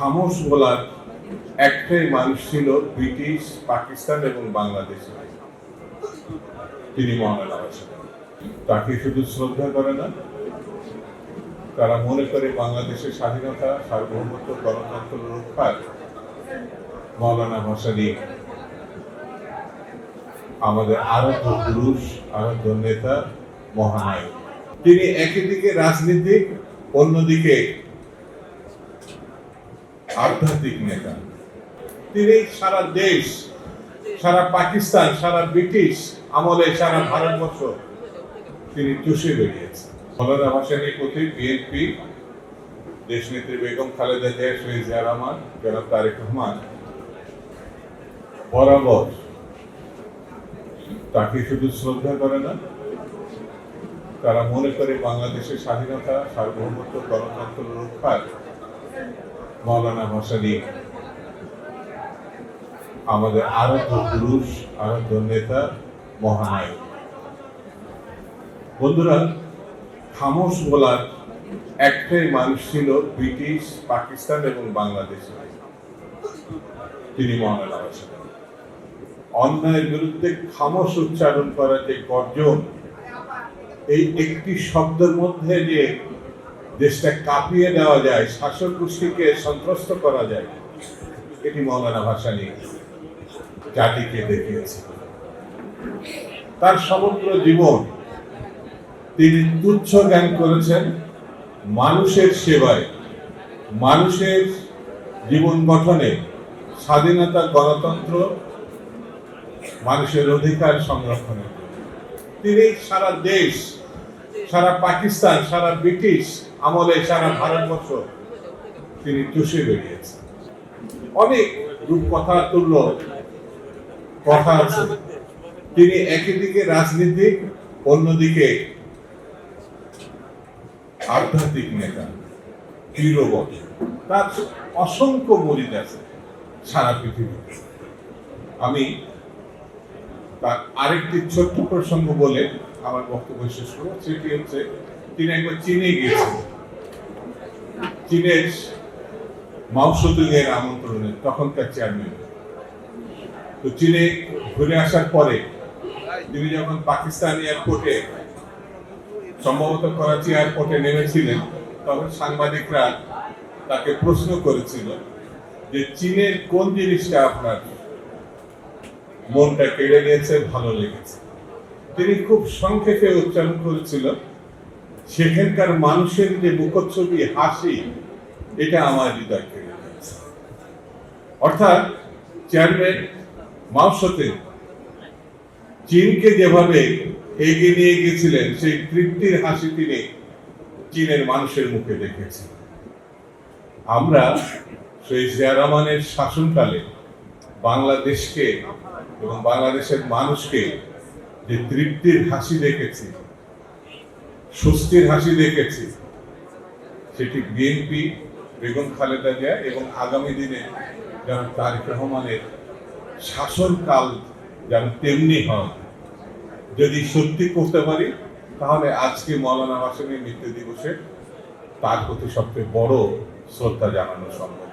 খামোশ বলার একটাই মানুষ ছিল ব্রিটিশ, পাকিস্তান এবং বাংলাদেশে। তিনি আবাসন তাকে শুধু শ্রদ্ধা করে না, তারা মনে করে বাংলাদেশের স্বাধীনতা, সার্বভৌমত্ব, গণতন্ত্র রক্ষার মৌলানা ভাসানী আমাদের আরাধ্য পুরুষ, আরাধ্য নেতা, মহানায়ক। তিনি একই দিকে রাজনীতিক, অন্যদিকে আধ্যাত্মিক নেতা। তিনি সারা দেশ, সারা পাকিস্তান, সারা ব্রিটিশ আমলে সারা ভারতবর্ষ তিনি চষে বেরিয়েছেন মৌলানা ভাসানী প্রতি বেগম খালেদা জিয়া, শহীদ জিয়া রহমান, জনাব তারেক রহমান, বরাবর তাকে শুধু শ্রদ্ধা করে না, তারা মনে করে বাংলাদেশের স্বাধীনতা, সার্বভৌমত্ব, গণতন্ত্র রক্ষার মৌলানা ভাসানী আমাদের আরাধ্য পুরুষ, আরাধ্য নেতা, মহানায়ক। বন্ধুরা, খামোশ বলার একটাই মানুষ ছিল ব্রিটিশ, পাকিস্তান এবং বাংলাদেশে তিনি মহানায়ক আবাসন অন্যায়ের বিরুদ্ধে খামোশ উচ্চারণ করা যে গর্জন, এই একটি শব্দের মধ্যে যে দেশটা কাঁপিয়ে দেওয়া যায়, শাসক গোষ্ঠীকে সন্ত্রস্ত করা যায়, এটি মৌলানা ভাসানী জাতিকে দেখিয়েছে। তার সমগ্র জীবন তিনি তুচ্ছ জ্ঞান করেছেন, মানুষের সেবায়, মানুষের জীবন গঠনে স্বাধীনতা গণতন্ত্র, মানুষের অধিকার সংরক্ষণে। তিনি সারা দেশ সারা পাকিস্তান, সারা ব্রিটিশ আমলে সারা ভারতবর্ষ তিনি চষে বেরিয়েছেন অনেক রূপকথা, তুল্য কথা আছে। তিনি একই দিকে রাজনীতিক অন্যদিকে আধ্যাত্মিক নেতা পীরবত তার অসংখ্য মরিদ আছে সারা পৃথিবীতে। আমি তার আরেকটি ছোট্ট প্রসঙ্গ বলে আমার বক্তব্য শেষ করব সেটি হচ্ছে তিনি একবার চীনে গিয়েছেন। চীনের মাউসুদুংয়ের আমন্ত্রণে তখনকার চেয়ারম্যান তো চীনে ঘুরে আসার পরে তিনি যখন পাকিস্তান এয়ারপোর্টে সম্ভবত করাচি এয়ারপোর্টে নেমেছিলেন, তখন সাংবাদিকরা তাকে প্রশ্ন করেছিল যে চীনের কোন জিনিসটা আপনার মনটা কেড়ে নিয়েছে, ভালো লেগেছে? তিনি খুব সংক্ষেপে উচ্চারণ করেছিল, সেখানকার মানুষের যে মুখচ্ছবি, হাসি, এটা আমার হৃদয় কেড়ে অর্থাৎ, চেয়ারম্যান মাওসতে চীনকে যেভাবে এগিয়ে নিয়ে গেছিলেন, সেই তৃপ্তির হাসি তিনি চীনের মানুষের মুখে দেখেছেন। আমরা সেই জিয়া রহমানের শাসনকালে বাংলাদেশকে এবং বাংলাদেশের মানুষকে যে তৃপ্তির হাসি দেখেছি, স্বস্তির হাসি দেখেছি, সেটি বিএনপি বেগম খালেদা জিয়া এবং আগামী দিনে যেন তারেক রহমানের শাসনকাল যেন তেমনি হয়। যদি সত্যি করতে পারি, তাহলে আজকে মৌলানা ভাসানের মৃত্যু দিবসে তার প্রতি সবচেয়ে বড় শ্রদ্ধা জানানো সম্ভব।